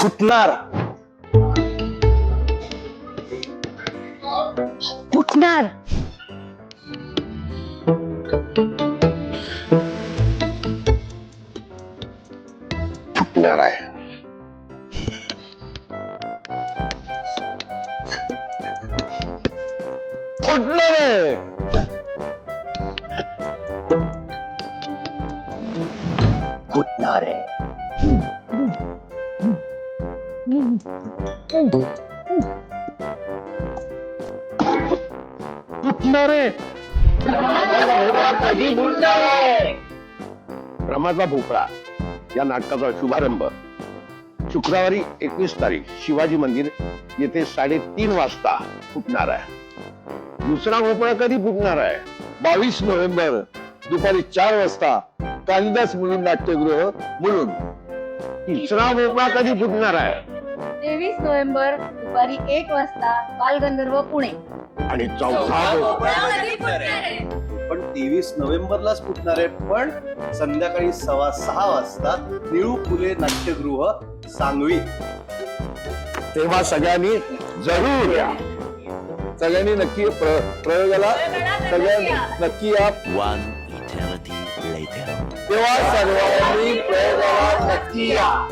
फुटणार. फुटणार. फुटणार आहे. फुटणार आहे. फुटणार आहे. रमाचा भोपळा. या नाटकाचा शुभारंभ. शुक्रवारी एकवीस तारीख शिवाजी मंदिर येथे साडेतीन वाजता फुटणार आहे. दुसरा भोपळा कधी फुटणार आहे? बावीस नोव्हेंबर दुपारी चार वाजता कालिदास म्हणून नाट्यगृह म्हणून. तिसरा भोपळा कधी फुटणार आहे? तेवीस नोव्हेंबर दुपारी एक वाजता बालगंधर्व पुणे. आणि चौथा भोपळा पण तेवीस नोव्हेंबरलाच फुटणार आहे पण संध्याकाळी सव्वा सहा वाजता निळू फुले नाट्यगृह सांगवी. तेव्हा सगळ्यांनी जरूर या. सगळ्यांनी नक्की प्र- प्रयोगाला सगळ्यांनी नक्की या. Later. तेव्हा सर्वांनी प्रयोगाला नक्की या.